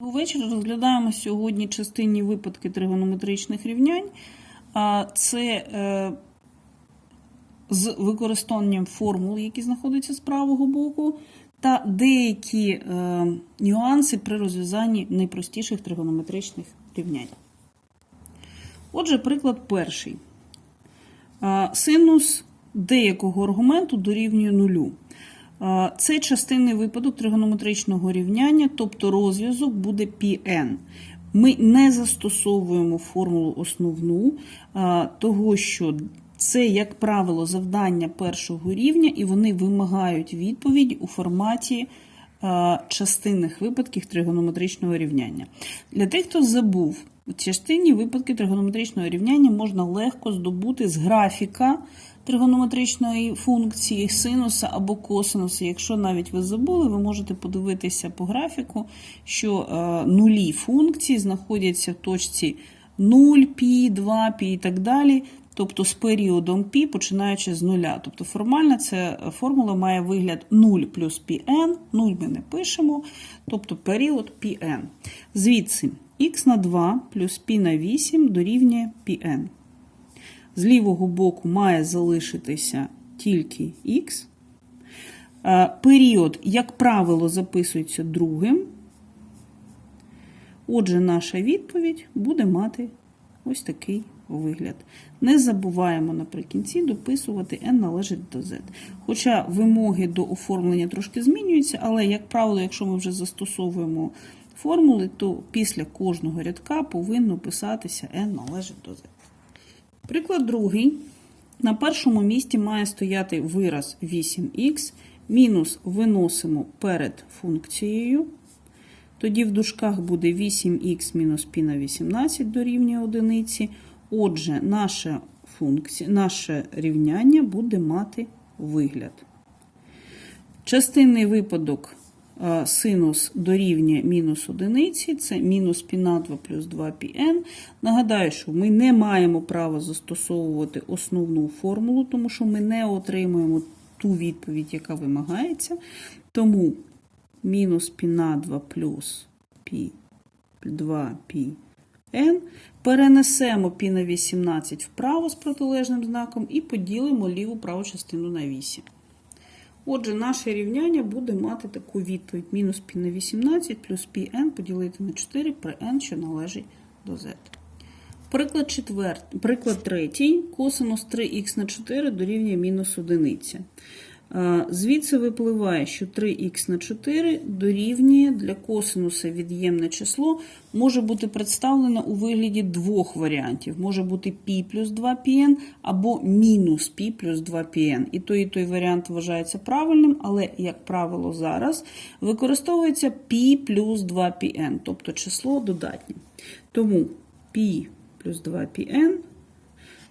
Увечері розглядаємо сьогодні частинні випадки тригонометричних рівнянь. Це е, з використанням формул, які знаходяться з правого боку, та деякі е, нюанси при розв'язанні найпростіших тригонометричних рівнянь. Отже, приклад перший. Синус деякого аргументу дорівнює нулю. Це частинний випадок тригонометричного рівняння, тобто розв'язок буде πn. Ми не застосовуємо формулу основну, того що це, як правило, завдання першого рівня, і вони вимагають відповідь у форматі частинних випадків тригонометричного рівняння. Для тих, хто забув, частинні випадки тригонометричного рівняння можна легко здобути з графіка тригонометричної функції синуса або косинуса. Якщо навіть ви забули, ви можете подивитися по графіку, що е, нулі функції знаходяться в точці 0, π, 2, π і так далі. Тобто з періодом π, починаючи з нуля. Тобто формально ця формула має вигляд 0 плюс πn, 0 ми не пишемо, тобто період πn. Звідси х на 2 плюс π на 8 дорівнює πn. З лівого боку має залишитися тільки х. Е, Період, як правило, записується другим. Отже, наша відповідь буде мати ось такий вигляд. Не забуваємо наприкінці дописувати n належить до z. Хоча вимоги до оформлення трошки змінюються, але, як правило, якщо ми вже застосовуємо формули, то після кожного рядка повинно писатися n належить до z. Приклад другий. На першому місці має стояти вираз 8х, мінус виносимо перед функцією. Тоді в дужках буде 8х мінус π на 18 дорівнює одиниці. Отже, наша функція, наше рівняння буде мати вигляд. Частинний випадок синус дорівнює мінус одиниці, це мінус π на 2 плюс 2πn. Нагадаю, що ми не маємо права застосовувати основну формулу, тому що ми не отримуємо ту відповідь, яка вимагається. Тому мінус π на 2 плюс π 2πn. Перенесемо π на 18 вправо з протилежним знаком і поділимо ліву праву частину на 8. Отже, наше рівняння буде мати таку відповідь: мінус π на 18 плюс πn поділити на 4 при n, що належить до z. Приклад, четвер... приклад третій. Косинус 3х на 4 дорівнює мінус 1. Звідси випливає, що 3х на 4 дорівнює для косинуса від'ємне число, може бути представлено у вигляді двох варіантів. Може бути π плюс 2πn або мінус π плюс 2πn. І той, і той варіант вважається правильним, але, як правило, зараз використовується π плюс 2πn, тобто число додатнє. Тому π плюс 2πn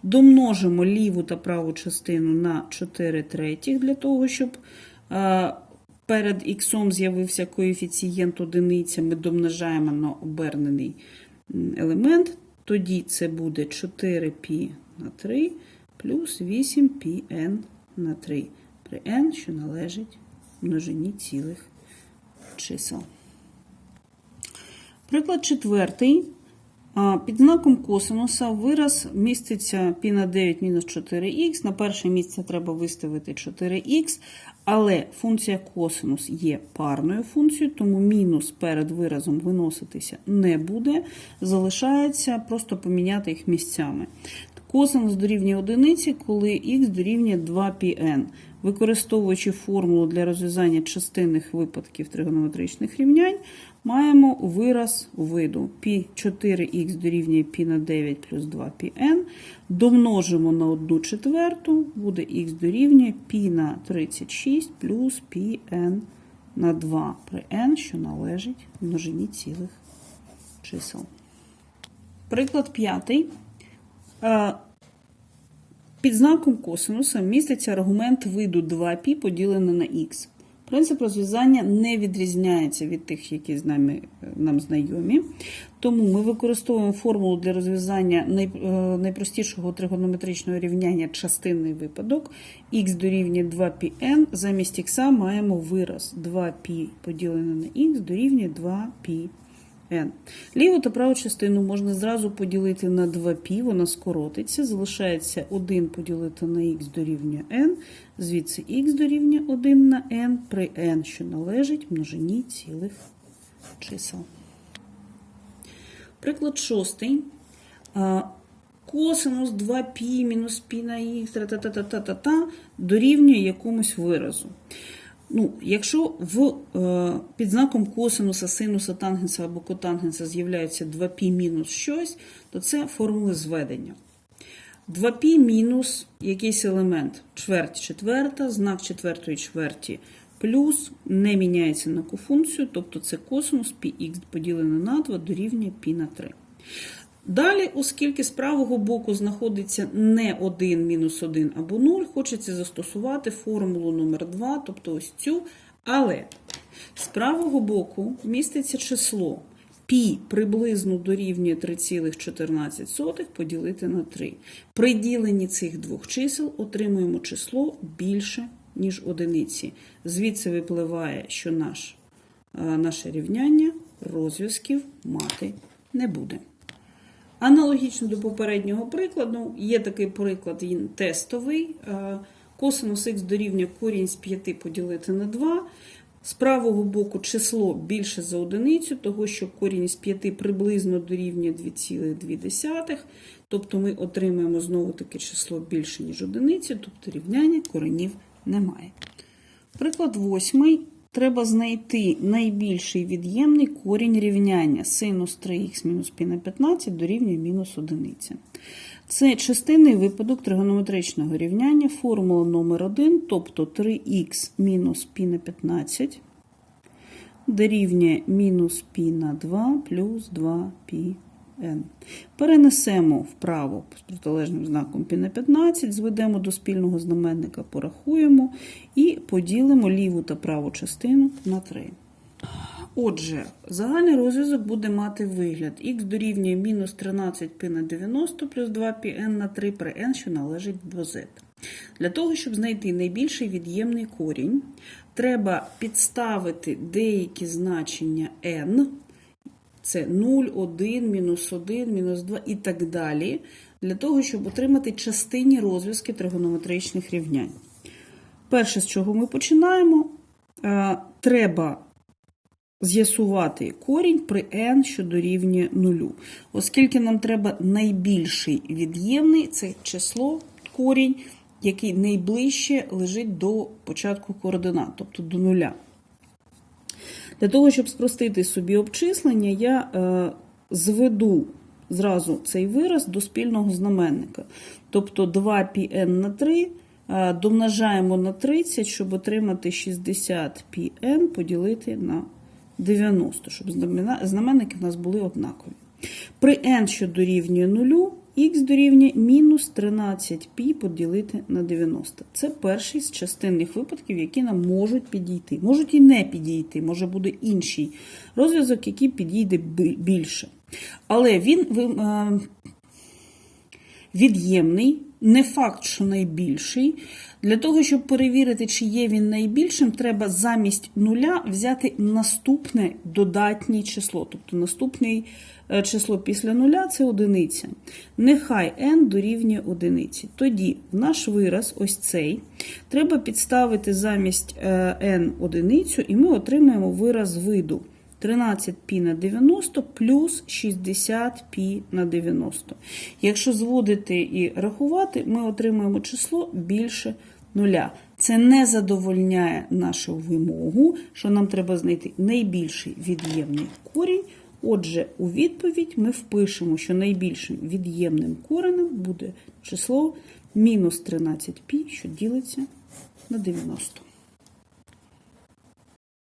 Домножимо ліву та праву частину на 4 третіх, для того, щоб а, перед х з'явився коефіцієнт одиниця, ми домножаємо на обернений елемент. Тоді це буде 4π на 3 плюс 8πn на 3 при n, що належить множині цілих чисел. Приклад четвертий. Під знаком косинуса вираз міститься π на 9 мінус 4х. На перше місце треба виставити 4х, але функція косинус є парною функцією, тому мінус перед виразом виноситися не буде. Залишається просто поміняти їх місцями. Косинус дорівнює одиниці, коли х дорівнює 2πn. Використовуючи формулу для розв'язання частинних випадків тригонометричних рівнянь, маємо вираз виду π 4х дорівнює π на 9 плюс 2πn. Домножимо на 1 четверту, буде х дорівнює π на 36 плюс πn на 2 при n, що належить множині цілих чисел. Приклад п'ятий. Під знаком косинуса міститься аргумент виду 2π поділене на х. Принцип розв'язання не відрізняється від тих, які з нами нам знайомі. Тому ми використовуємо формулу для розв'язання найпростішого тригонометричного рівняння частинний випадок. х дорівнює 2πn. Замість х маємо вираз 2π поділене на х дорівнює 2πn. n. Ліву та праву частину можна зразу поділити на 2π, вона скоротиться. Залишається 1 поділити на х дорівнює n, звідси х дорівнює 1 на n при n, що належить множині цілих чисел. Приклад шостий. А, Косинус 2π мінус π на х та-та-та-та-та-та дорівнює якомусь виразу. Ну, якщо в, е, під знаком косинуса, синуса, тангенса або котангенса з'являється 2π мінус щось, то це формули зведення. 2π мінус якийсь елемент, чверть четверта, знак четвертої чверті плюс не міняється на кофункцію, тобто це косинус πx поділене на 2 дорівнює π на 3. Далі, оскільки з правого боку знаходиться не 1 мінус 1 або 0, хочеться застосувати формулу номер 2, тобто ось цю. Але з правого боку міститься число π приблизно дорівнює 3,14 поділити на 3. При діленні цих двох чисел отримуємо число більше, ніж одиниці. Звідси випливає, що наш, е, наше рівняння розв'язків мати не буде. Аналогічно до попереднього прикладу, є такий приклад, він тестовий. Е, Косинус х дорівнює корінь з 5 поділити на 2. З правого боку число більше за одиницю, того що корінь з 5 приблизно дорівнює 2,2. Тобто ми отримаємо знову таке число більше, ніж одиницю, тобто рівняння коренів немає. Приклад восьмий. Треба знайти найбільший від'ємний корінь рівняння синус 3х мінус пі на 15 дорівнює мінус 1. Це частинний випадок тригонометричного рівняння, формула номер 1 тобто 3х мінус пі на 15 дорівнює мінус пі на 2 плюс 2 пі 2πn. Перенесемо вправо з протилежним знаком π на 15, зведемо до спільного знаменника, порахуємо і поділимо ліву та праву частину на 3. Отже, загальний розв'язок буде мати вигляд х дорівнює мінус 13π на 90 плюс 2πn на 3 при n, що належить до z. Для того, щоб знайти найбільший від'ємний корінь, треба підставити деякі значення n, це 0, 1, мінус 1, мінус 2 і так далі, для того, щоб отримати частинні розв'язки тригонометричних рівнянь. Перше, з чого ми починаємо, е, треба з'ясувати корінь при n, що дорівнює 0. Оскільки нам треба найбільший від'ємний, це число корінь, який найближче лежить до початку координат, тобто до нуля. Для того, щоб спростити собі обчислення, я е, зведу зразу цей вираз до спільного знаменника. Тобто 2πn на 3 е, домножаємо на 30, щоб отримати 60πn поділити на 90, щоб знаменники в нас були однакові. При n, що дорівнює 0, х дорівнює мінус 13π поділити на 90. Це перший з частинних випадків, які нам можуть підійти. Можуть і не підійти, може буде інший розв'язок, який підійде більше. Але він е, від'ємний, не факт, що найбільший. Для того, щоб перевірити, чи є він найбільшим, треба замість нуля взяти наступне додатнє число. Тобто наступне число після нуля це одиниця. Нехай n дорівнює одиниці. Тоді в наш вираз, ось цей, треба підставити замість е, n одиницю, і ми отримаємо вираз виду. 13π на 90 плюс 60π на 90. Якщо зводити і рахувати, ми отримаємо число більше нуля. Це не задовольняє нашу вимогу, що нам треба знайти найбільший від'ємний корінь. Отже, у відповідь ми впишемо, що найбільшим від'ємним коренем буде число мінус 13π, що ділиться на 90.